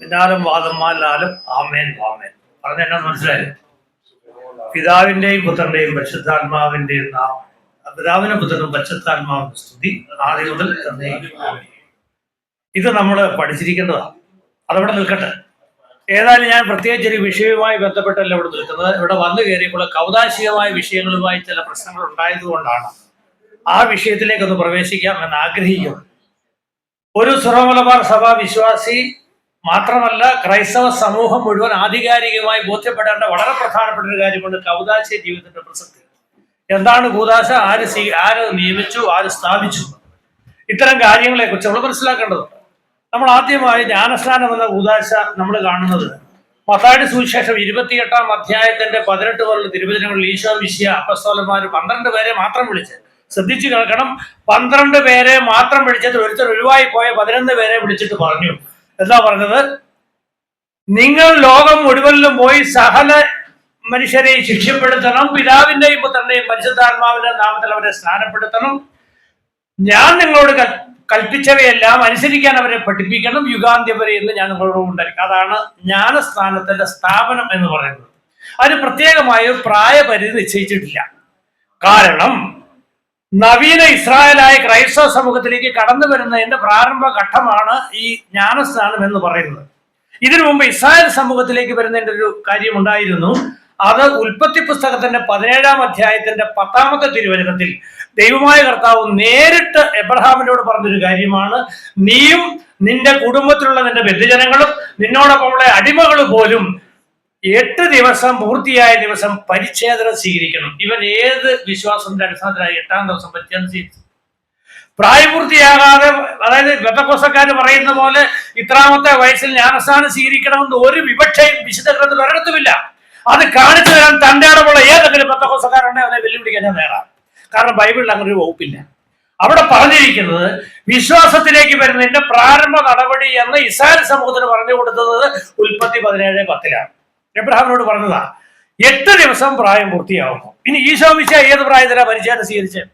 പിന്നാലും വാദന്മാരിലാലും ആമേൻ വാമേൻ പറഞ്ഞ എന്നാ മനസ്സിലായി പിതാവിന്റെയും പുത്രന്റെയും പരിശുദ്ധാത്മാവിന്റെയും നാം പിതാവിനും പുത്രനും പരിശുദ്ധാത്മാവിന്റെ സ്തുതി ആദ്യം മുതൽ ഇത് നമ്മൾ പഠിച്ചിരിക്കേണ്ടതാണ് അതവിടെ നിൽക്കട്ടെ. ഏതായാലും ഞാൻ പ്രത്യേകിച്ച് ഒരു വിഷയവുമായി ബന്ധപ്പെട്ടല്ല ഇവിടെ നിൽക്കുന്നത്. ഇവിടെ വന്നു കയറിയപ്പോൾ കൗതാശികമായ വിഷയങ്ങളുമായി ചില പ്രശ്നങ്ങൾ ഉണ്ടായതുകൊണ്ടാണ് ആ വിഷയത്തിലേക്ക് ഒന്ന് പ്രവേശിക്കാം എന്ന് ആഗ്രഹിക്കുന്നു. ഒരു സുറമലബാർ സഭ വിശ്വാസി മാത്രമല്ല ക്രൈസ്തവ സമൂഹം മുഴുവൻ ആധികാരികമായി ബോധ്യപ്പെടേണ്ട വളരെ പ്രധാനപ്പെട്ട ഒരു കാര്യമാണ് കൗതാശ ജീവിതത്തിന്റെ പ്രസക്തി. എന്താണ് കൂതാശ ആര് ആര് നിയമിച്ചു ആര് സ്ഥാപിച്ചു? ഇത്തരം കാര്യങ്ങളെ കുറിച്ച് നമ്മൾ മനസ്സിലാക്കേണ്ടതുണ്ട്. നമ്മൾ ആദ്യമായി ജ്ഞാനസ്നാനം എന്ന കൂതാശ നമ്മൾ കാണുന്നത് മത്തായുടെ സുവിശേഷം ഇരുപത്തിയെട്ടാം അധ്യായത്തിന്റെ പതിനെട്ട് പോലുള്ള തിരുവചനങ്ങളിൽ ഈശോ വിശ്യ അപ്പസ്തോലന്മാർ പന്ത്രണ്ട് പേരെ മാത്രം വിളിച്ച് ശ്രദ്ധിച്ചു കേൾക്കണം. പന്ത്രണ്ട് പേരെ മാത്രം വിളിച്ചത് ഒരുത്തർ ഒഴിവായി പോയ പതിനൊന്ന് പേരെ വിളിച്ചിട്ട് പറഞ്ഞു. എന്താ പറഞ്ഞത്? നിങ്ങൾ ലോകം മുഴുവനിലും പോയി സഹല മനുഷ്യരെ ശിക്ഷപ്പെടുത്തണം. പിതാവിന്റെയും പുത്രന്റെയും പരിശുദ്ധാത്മാവിന്റെ നാമത്തിൽ അവരെ സ്നാനപ്പെടുത്തണം. ഞാൻ നിങ്ങളോട് കൽപ്പിച്ചവയെല്ലാം അനുസരിക്കാൻ അവരെ പഠിപ്പിക്കണം. യുഗാന്ത്യം വരെ എന്ന് ഞാൻ നിങ്ങളോട് ഉണ്ടായിരിക്കും അതാണ് ജ്ഞാനസ്ഥാനത്തിന്റെ സ്ഥാപനം എന്ന് പറയുന്നത്. അതിന് പ്രത്യേകമായ ഒരു പ്രായപരിധി നിശ്ചയിച്ചിട്ടില്ല. കാരണം നവീന ഇസ്രായേലായ ക്രൈസ്തവ സമൂഹത്തിലേക്ക് കടന്നു വരുന്നതിന്റെ പ്രാരംഭ ഘട്ടമാണ് ഈ ജ്ഞാനസ്നാനം എന്ന് പറയുന്നത്. ഇതിനു മുമ്പ് ഇസ്രായേൽ സമൂഹത്തിലേക്ക് വരുന്നതിന്റെ ഒരു കാര്യം ഉണ്ടായിരുന്നു അത് ഉൽപ്പത്തി പുസ്തകത്തിന്റെ പതിനേഴാം അധ്യായത്തിന്റെ പത്താമത്തെ തിരുവചനത്തിൽ ദൈവമായ കർത്താവ് നേരിട്ട് എബ്രഹാമിനോട് പറഞ്ഞൊരു കാര്യമാണ്. നീയും നിന്റെ കുടുംബത്തിലുള്ള നിന്റെ ബന്ധുജനങ്ങളും നിന്നോടൊപ്പമുള്ള അടിമകൾ പോലും എട്ട് ദിവസം പൂർത്തിയായ ദിവസം പരിച്ഛേദനം സ്വീകരിക്കണം. ഇവൻ ഏത് വിശ്വാസത്തിന്റെ അടിസ്ഥാനത്തിലായി എട്ടാം ദിവസം പരിച്ഛേദന സ്വീകരിച്ചു? പ്രായപൂർത്തിയാകാതെ അതായത് ബന്ധക്കോസക്കാർ പറയുന്ന പോലെ ഇത്രാമത്തെ വയസ്സിൽ ജ്ഞാനസ്ഥാനം സ്വീകരിക്കണമെന്ന് ഒരു വിവക്ഷയും വിശുദ്ധ ഗ്രന്ഥത്തിൽ ഒരിടത്തുമില്ല. അത് കാണിച്ചു തരാൻ തന്റെ അടവുള്ള ഏതെങ്കിലും ബന്ധക്കോസക്കാരുണ്ടെങ്കിൽ അവനെ വെല്ലുവിളിക്കാൻ ഞാൻ നേടാം കാരണം ബൈബിളിൽ അങ്ങനെ ഒരു വകുപ്പില്ല. അവിടെ പറഞ്ഞിരിക്കുന്നത് വിശ്വാസത്തിലേക്ക് വരുന്നതിന്റെ പ്രാരംഭ നടപടി എന്ന് ഇസ്രായേൽ സമൂഹത്തിന് പറഞ്ഞു കൊടുത്തത് ഉൽപ്പത്തി പതിനേഴ് പത്തിലാണ്. എബ്രഹാമിനോട് പറഞ്ഞതാ എട്ട് ദിവസം പ്രായം പൂർത്തിയാവുന്നു. ഇനി ഈശോ മിശ ഏത് പ്രായത്തിലാണ് പരിചയം സ്വീകരിച്ചത്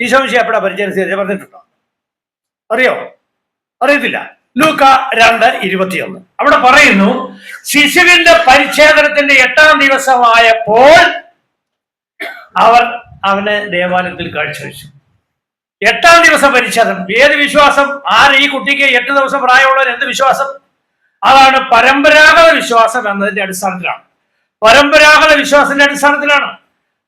ഈശോ മിശ എപ്പോഴാ പരിചയം സ്വീകരിച്ചത് പറഞ്ഞിട്ടുണ്ടോ? അറിയോ? അറിയത്തില്ല. ലൂക്ക രണ്ട് ഇരുപത്തിയൊന്ന്. അവിടെ പറയുന്നു ശിശുവിന്റെ പരിച്ഛേദനത്തിന്റെ എട്ടാം ദിവസമായപ്പോൾ അവർ അവനെ ദേവാലയത്തിൽ കാഴ്ചവെച്ചു. എട്ടാം ദിവസം പരിച്ഛേദനം. ഏത് വിശ്വാസം? ആര് ഈ കുട്ടിക്ക് എട്ട് ദിവസം പ്രായമുള്ളവർ എന്ത് വിശ്വാസം? അതാണ് പരമ്പരാഗത വിശ്വാസം എന്നതിന്റെ അടിസ്ഥാനത്തിലാണ്. പരമ്പരാഗത വിശ്വാസത്തിന്റെ അടിസ്ഥാനത്തിലാണ്.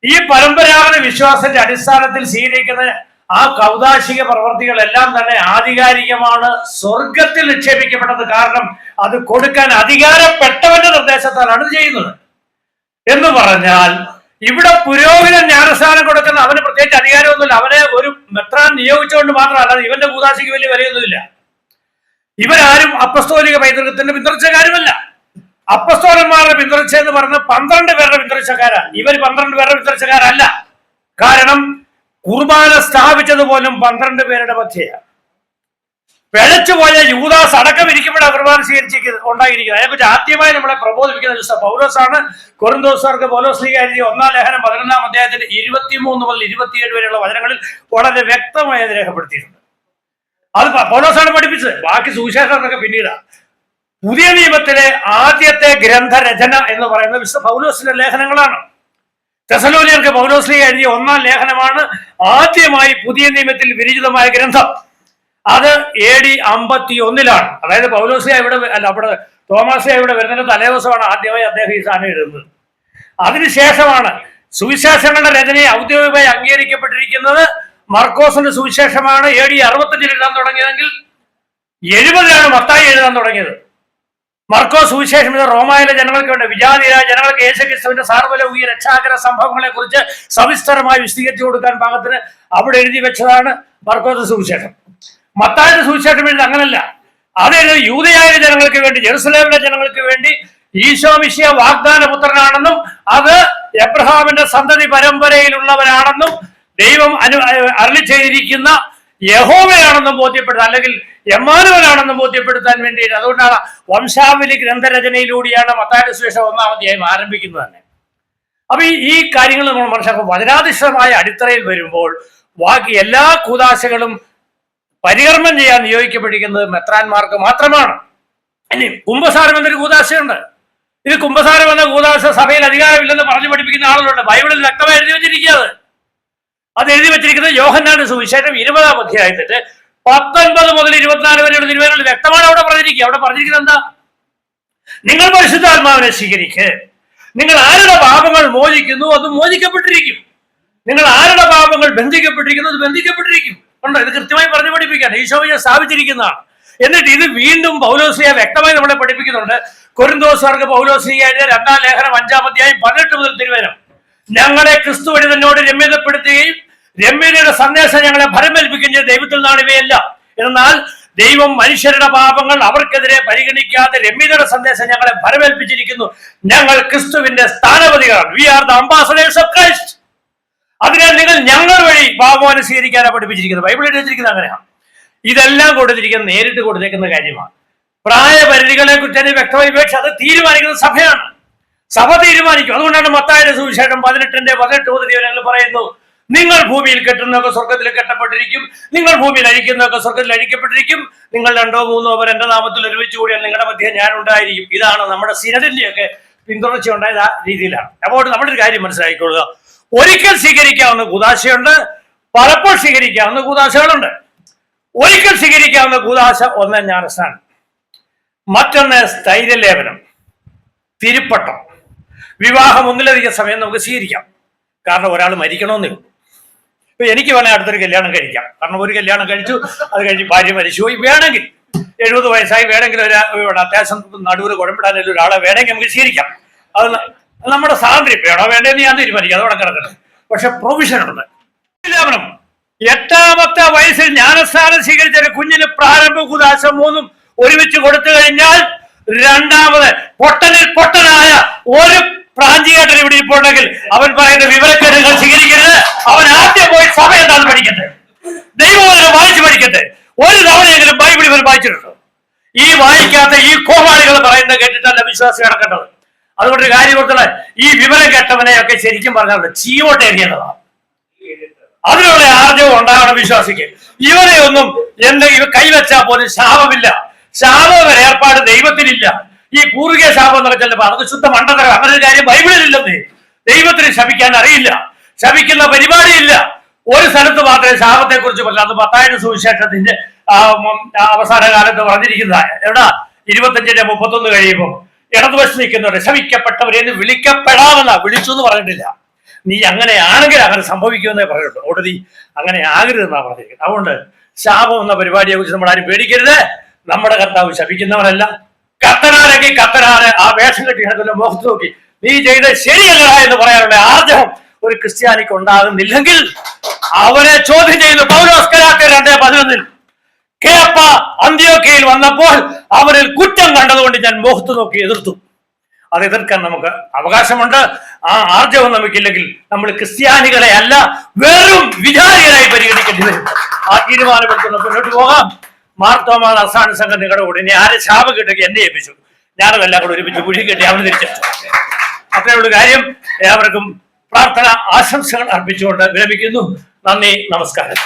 ഈ പരമ്പരാഗത വിശ്വാസത്തിന്റെ അടിസ്ഥാനത്തിൽ സ്വീകരിക്കുന്ന ആ കൗതാശിക പ്രവർത്തികളെല്ലാം തന്നെ ആധികാരികമാണ് സ്വർഗത്തിൽ നിക്ഷേപിക്കപ്പെട്ടത്. കാരണം അത് കൊടുക്കാൻ അധികാരപ്പെട്ടവന്റെ നിർദ്ദേശത്താലാണ് ചെയ്യുന്നത്. എന്ന് പറഞ്ഞാൽ ഇവിടെ പുരോഹിതൻ ജ്ഞാനസ്ഥാനം കൊടുക്കുന്ന അവന് പ്രത്യേകിച്ച് അധികാരമൊന്നുമില്ല. അവനെ ഒരു മെത്രാൻ നിയോഗിച്ചുകൊണ്ട് മാത്രമല്ല ഇവന്റെ കൂതാശിക്ക് വലിയ വിലയൊന്നുമില്ല. ഇവരാരും അപ്പസ്തോലിക പൈതൃകത്തിന്റെ പിന്തുടർച്ചക്കാരുമല്ല. അപ്പസ്തോലന്മാരുടെ പിന്തുടർച്ച എന്ന് പറഞ്ഞ പന്ത്രണ്ട് പേരുടെ പിന്തുടർച്ചക്കാരാണ്. ഇവർ പന്ത്രണ്ട് പേരുടെ പിന്തുടർച്ചക്കാരല്ല. കാരണം കുർബാന സ്ഥാപിച്ചത് പോലും പന്ത്രണ്ട് പേരുടെ മധ്യയാണ്. പിഴച്ചുപോയ യൂദാസ് അടക്കം ഇരിക്കുമ്പോഴാണ് കുർബാന സ്വീകരിച്ച ഉണ്ടായിരിക്കുന്നത്. അതിനെക്കുറിച്ച് ആദ്യമായി നമ്മളെ പ്രബോധിപ്പിക്കുന്ന ദിവസം പൗലോസാണ് കൊറിന്തോസാർക്ക് പൗലോസ് സ്വീകാര്യ ഒന്നാം ലേഖനം പതിനൊന്നാം അധ്യായത്തിന്റെ ഇരുപത്തിമൂന്ന് മുതൽ ഇരുപത്തിയേഴ് വരെയുള്ള വചനങ്ങളിൽ വളരെ വ്യക്തമായി രേഖപ്പെടുത്തിയിട്ടുണ്ട്. അത് പൗലോസാണ് പഠിപ്പിച്ചത്. ബാക്കി സുവിശേഷമൊക്കെ പിന്നീടാ. പുതിയ നിയമത്തിലെ ആദ്യത്തെ ഗ്രന്ഥരചന എന്ന് പറയുന്നത് വിശുദ്ധ പൗലോസിന്റെ ലേഖനങ്ങളാണ്. തെസലോനിയർക്ക് പൗലോസ്ലി എഴുതിയ ഒന്നാം ലേഖനമാണ് ആദ്യമായി പുതിയ നിയമത്തിൽ വിരചിതമായ ഗ്രന്ഥം. അത് എ ഡി അമ്പത്തി ഒന്നിലാണ് അതായത് പൗലോസിയ ഇവിടെ അല്ല അവിടെ തോമാസിയ ഇവിടെ വരുന്നതിന്റെ തലേദിവസമാണ് ആദ്യമായി അദ്ദേഹം ഈ സാധനം എഴുതുന്നത്. അതിനുശേഷമാണ് സുവിശേഷങ്ങളുടെ രചനയെ ഔദ്യോഗികമായി അംഗീകരിക്കപ്പെട്ടിരിക്കുന്നത് മർക്കോസിന്റെ സുവിശേഷമാണ് എ ഡി അറുപത്തഞ്ചിൽ എഴുതാൻ തുടങ്ങിയതെങ്കിൽ എഴുപതിലാണ് മത്തായി എഴുതാൻ തുടങ്ങിയത്. മർക്കോ സുവിശേഷം ഇത് റോമായിലെ ജനങ്ങൾക്ക് വേണ്ടി വിജാതിരായ ജനങ്ങൾക്ക് യേശുക്രിസ്തുവിന്റെ സാർവലൗകിക രക്ഷാകര സംഭവങ്ങളെ കുറിച്ച് സവിസ്തരമായി വിശദീകരിച്ചു കൊടുക്കാൻ പാകത്തിന് അവിടെ എഴുതി വെച്ചതാണ് മർക്കോസ് സുവിശേഷം. മത്തായുടെ സുവിശേഷം എഴുതി അങ്ങനല്ല. അതായത് യൂതയായ ജനങ്ങൾക്ക് വേണ്ടി ജെറുസലേമിലെ ജനങ്ങൾക്ക് വേണ്ടി ഈശോ മിശിയ വാഗ്ദാന പുത്രനാണെന്നും അത് എബ്രഹാമിന്റെ സന്തതി പരമ്പരയിലുള്ളവരാണെന്നും ദൈവം അനു അരളി ചെയ്തിരിക്കുന്ന യഹോവയാണെന്ന് ബോധ്യപ്പെടുത്താൻ അല്ലെങ്കിൽ എമ്മാനുവലാണെന്നും ബോധ്യപ്പെടുത്താൻ വേണ്ടിയിട്ട് അതുകൊണ്ടാണ് വംശാവലി ഗ്രന്ഥരചനയിലൂടെയാണ് മത്തായുടെ സുവിശേഷം ഒന്നാം അധ്യായം ആരംഭിക്കുന്നത് തന്നെ. അപ്പൊ ഈ ഈ കാര്യങ്ങൾ നമ്മൾ മനസ്സിലാക്കും വചനാധിഷ്ഠമായ അടിത്തറയിൽ വരുമ്പോൾ ബാക്കി എല്ലാ കൂതാശകളും പരികർമ്മം ചെയ്യാൻ നിയോഗിക്കപ്പെട്ടിരിക്കുന്നത് മെത്രാന്മാർക്ക് മാത്രമാണ്. ഇനി കുംഭസാരം എന്നൊരു കൂതാശയുണ്ട് ഇത് കുംഭസാരം എന്ന കൂതാശ സഭയിൽ അധികാരമില്ലെന്ന് പറഞ്ഞു പഠിപ്പിക്കുന്ന ആളുകളുണ്ട്. ബൈബിളിൽ വ്യക്തമായി എഴുതി വെച്ചിരിക്കുന്നത്. അത് എഴുതി വെച്ചിരിക്കുന്നത് യോഹന്നാന്റെ സുവിശേഷം ഇരുപതാം അധ്യായത്തിന്റെ പത്തൊൻപത് മുതൽ ഇരുപത്തിനാല് വരെയുള്ള തിരുവേദനകൾ വ്യക്തമാണ് അവിടെ പറഞ്ഞിരിക്കുക. അവിടെ പറഞ്ഞിരിക്കുന്നത് എന്താ? നിങ്ങൾ പരിശുദ്ധാത്മാവിനെ സ്വീകരിക്ക്. നിങ്ങൾ ആരുടെ പാപങ്ങൾ മോചിക്കുന്നു? അത് മോചിക്കപ്പെട്ടിരിക്കും. നിങ്ങൾ ആരുടെ പാപങ്ങൾ ബന്ധിക്കപ്പെട്ടിരിക്കുന്നു? അത് ബന്ധിക്കപ്പെട്ടിരിക്കും. ഉണ്ടോ? ഇത് കൃത്യമായി പറഞ്ഞു പഠിപ്പിക്കാൻ ഈശോയെ സ്ഥാപിച്ചിരിക്കുന്നതാണ്. എന്നിട്ട് ഇത് വീണ്ടും പൗലോസിയ വ്യക്തമായി നമ്മളെ പഠിപ്പിക്കുന്നുണ്ട്. കൊരിന്തോസാർക്ക് പൗലോസിയ എഴുതിയ രണ്ടാം ലേഖനം അഞ്ചാം അധ്യായം പതിനെട്ട് മുതൽ തിരുവനം ഞങ്ങളെ ക്രിസ്തു വഴി തന്നോട് രമ്യതപ്പെടുത്തുകയും രമ്യതയുടെ സന്ദേശം ഞങ്ങളെ ഭരമേൽപ്പിക്കുകയും ചെയ്ത ദൈവത്തിൽ നിന്നാണ് ഇവയല്ല. എന്നാൽ ദൈവം മനുഷ്യരുടെ പാപങ്ങൾ അവർക്കെതിരെ പരിഗണിക്കാതെ രമ്യതയുടെ സന്ദേശം ഞങ്ങളെ ഭരമേൽപ്പിച്ചിരിക്കുന്നു. ഞങ്ങൾ ക്രിസ്തുവിന്റെ സ്ഥാനപതികളാണ്. We are the ambassadors of Christ അതിനാൽ നിങ്ങൾ ഞങ്ങൾ വഴി പാപം സ്വീകരിക്കാനാണ് പഠിപ്പിച്ചിരിക്കുന്നത്. ബൈബിൾ വെച്ചിരിക്കുന്നത് അങ്ങനെയാണ് ഇതെല്ലാം കൊടുത്തിരിക്കുന്നത് നേരിട്ട് കൊടുത്തേക്കുന്ന കാര്യമാണ്. പ്രായപരിധികളെ കുറ്റം വ്യക്തമായി ഉപേക്ഷ അത് തീരുമാനിക്കുന്ന സഭയാണ്. സഭ തീരുമാനിക്കും. അതുകൊണ്ടാണ് മത്തായ സുവിശേഷം പതിനെട്ടിന്റെ പതിനെട്ട് മുതൽ ഞങ്ങൾ പറയുന്നു നിങ്ങൾ ഭൂമിയിൽ കെട്ടുന്നതൊക്കെ സ്വർഗത്തിൽ കെട്ടപ്പെട്ടിരിക്കും. നിങ്ങൾ ഭൂമിയിൽ അഴിക്കുന്നതൊക്കെ സ്വർഗത്തിൽ അഴിക്കപ്പെട്ടിരിക്കും. നിങ്ങൾ രണ്ടോ മൂന്നോ പേർ എന്റെ നാമത്തിൽ ഒരുമിച്ച് കൂടിയാൽ നിങ്ങളുടെ മധ്യേ ഞാൻ ഉണ്ടായിരിക്കും. ഇതാണ് നമ്മുടെ സിനഡിന്റെയൊക്കെ പിന്തുടർച്ച ഉണ്ടായത് ആ രീതിയിലാണ്. അപ്പോൾ നമ്മുടെ ഒരു കാര്യം മനസ്സിലാക്കിക്കൊള്ളുക. ഒരിക്കൽ സ്വീകരിക്കാവുന്ന കൂതാശയുണ്ട്. പലപ്പോൾ സ്വീകരിക്കാവുന്ന കൂതാശകളുണ്ട്. ഒരിക്കൽ സ്വീകരിക്കാവുന്ന കൂതാശ ഒന്ന് ജ്ഞാനസ്ഥാനം. മറ്റൊന്ന് സ്ഥൈര്യലേപനം. തിരുപ്പട്ടം. വിവാഹം ഒന്നിലധികം സമയം നമുക്ക് സ്വീകരിക്കാം. കാരണം ഒരാൾ മരിക്കണമെന്നേ ഇപ്പൊ എനിക്ക് വേണേൽ അടുത്തൊരു കല്യാണം കഴിക്കാം. കാരണം ഒരു കല്യാണം കഴിച്ചു അത് കഴിഞ്ഞ് ഭാര്യ മരിച്ചു പോയി വേണമെങ്കിൽ എഴുപത് വയസ്സായി വേണമെങ്കിൽ ഒരു അത്യാവശ്യം നടുവിൽ കുഴമ്പിടാനുള്ള ഒരാളെ വേണമെങ്കിൽ നമുക്ക് സ്വീകരിക്കാം അത് നമ്മുടെ സ്വാതന്ത്ര്യം. വേണോ വേണ്ടതെന്ന് ഞാൻ തീരുമാനിക്കും. അതോടെ കിടക്കട്ടെ. പക്ഷെ പ്രൊവിഷൻ ഉണ്ട്. എട്ടാമത്തെ വയസ്സിൽ ജ്ഞാനസ്ഥാനം സ്വീകരിച്ച ഒരു കുഞ്ഞിന് പ്രാരംഭ കുദാശ മൂന്നും ഒരുമിച്ച് കൊടുത്തു കഴിഞ്ഞാൽ രണ്ടാമത് പൊട്ടനിൽ പൊട്ടനായ ഒരു പ്രാഞ്ചിയേട്ടൻ ഇവിടെ ഇപ്പോൾ ഉണ്ടെങ്കിൽ അവൻ പറയുന്ന വിവരക്കേടുകൾ സ്വീകരിക്കരുത്. അവൻ ആദ്യം പോയി സഭ എന്താണ് പഠിക്കട്ടെ. ദൈവവചനം വായിച്ചു പഠിക്കട്ടെ. ഒരു തവണയെങ്കിലും ബൈബിൾ ഇവർ വായിച്ചിട്ടുണ്ടോ? ഈ വായിക്കാത്ത ഈ കോമാളികൾ പറയുന്നത് കേട്ടിട്ടല്ല വിശ്വാസം കിടക്കേണ്ടത്. അതുകൊണ്ട് കാര്യം കൊടുത്തത് ഈ വിവരം കേട്ടവനെയൊക്കെ ശരിക്കും പറഞ്ഞാൽ എറിയുന്നതാണ് അതിനുള്ള ആർജവും ഉണ്ടാകണം വിശ്വാസിക്ക്. ഇവരെ ഒന്നും എന്തെങ്കിലും കൈവച്ചാൽ പോലും ശാപമില്ല. ശാപം ഏർപ്പാട് ദൈവത്തിനില്ല. ഈ പൂർവിക ശാപം ചിലപ്പോൾ അതൊക്കെ ശുദ്ധ മണ്ടത്തരം. അങ്ങനെ കാര്യം ബൈബിളിലില്ലെന്നേ ദൈവത്തിന് ശപിക്കാൻ അറിയില്ല. ശപിക്കുന്ന പരിപാടിയില്ല. ഒരു സ്ഥലത്ത് മാത്രമേ ശാപത്തെ കുറിച്ച് പറഞ്ഞു അത് പത്തായിരം സുവിശേഷത്തിന്റെ അവസാന കാലത്ത് പറഞ്ഞിരിക്കുന്നതായ. എവിടാ? ഇരുപത്തഞ്ചിന്റെ മുപ്പത്തൊന്ന് കഴിയുമ്പോൾ ഇടതുവശത്ത് നിൽക്കുന്നവരെ ശമിക്കപ്പെട്ടവരെന്ന് വിളിക്കപ്പെടാമെന്നാ. വിളിച്ചു എന്ന് പറഞ്ഞിട്ടില്ല. നീ അങ്ങനെയാണെങ്കിൽ അങ്ങനെ സംഭവിക്കുമെന്നേ പറയുള്ളൂ. ഓടതി അങ്ങനെ ആകരുതെന്നാ പറഞ്ഞിരിക്കുന്നത്. അതുകൊണ്ട് ശാപം എന്ന പരിപാടിയെ കുറിച്ച് നമ്മൾ ആരും പേടിക്കരുത്. നമ്മുടെ കർത്താവ് ശപിക്കുന്നവനല്ല. കത്തനാരെങ്കിൽ കത്തനാര് ആ വേഷം കെട്ടി കിടക്കുന്ന മുഖത്ത് നോക്കി. നീ ചെയ്ത ശരിയല്ല എന്ന് പറയാനുള്ള ആഗ്രഹം ഒരു ക്രിസ്ത്യാനിക്ക് ഉണ്ടാകുന്നില്ലെങ്കിൽ അവനെ ചോദ്യം ചെയ്യുന്നു. പൗരോസ്കരാത്തെ രണ്ടേ പതിനൊന്നിൽ. കേപ്പ അന്ത്യോക്കയിൽ വന്നപ്പോൾ അവരിൽ കുറ്റം കണ്ടതുകൊണ്ട് ഞാൻ മുഖത്ത് നോക്കി എതിർത്തു. അത് എതിർക്കാൻ നമുക്ക് അവകാശമുണ്ട്. ആ ആർജവം നമുക്കില്ലെങ്കിൽ നമ്മൾ ക്രിസ്ത്യാനികളെ അല്ല വെറും വിചാരികളായി പരിഗണിക്കേണ്ടി വരും. ആ തീരുമാനമെടുത്ത് മുന്നോട്ട് പോകാം. മാർത്തോമാ നിങ്ങളുടെ കൂടെ. ഇനി ആരെ ശാപം കിട്ടുക എന്നെ ഏൽപ്പിച്ചു. ഞാനതെല്ലാം കൂടെ ഒരുമിച്ച് കുഴി കെട്ടി അവന് തിരിച്ചു. അത്രേ ഉള്ളൂ കാര്യം. എല്ലാവർക്കും പ്രാർത്ഥന ആശംസകൾ അർപ്പിച്ചുകൊണ്ട് വിരമിക്കുന്നു. നന്ദി നമസ്കാരം.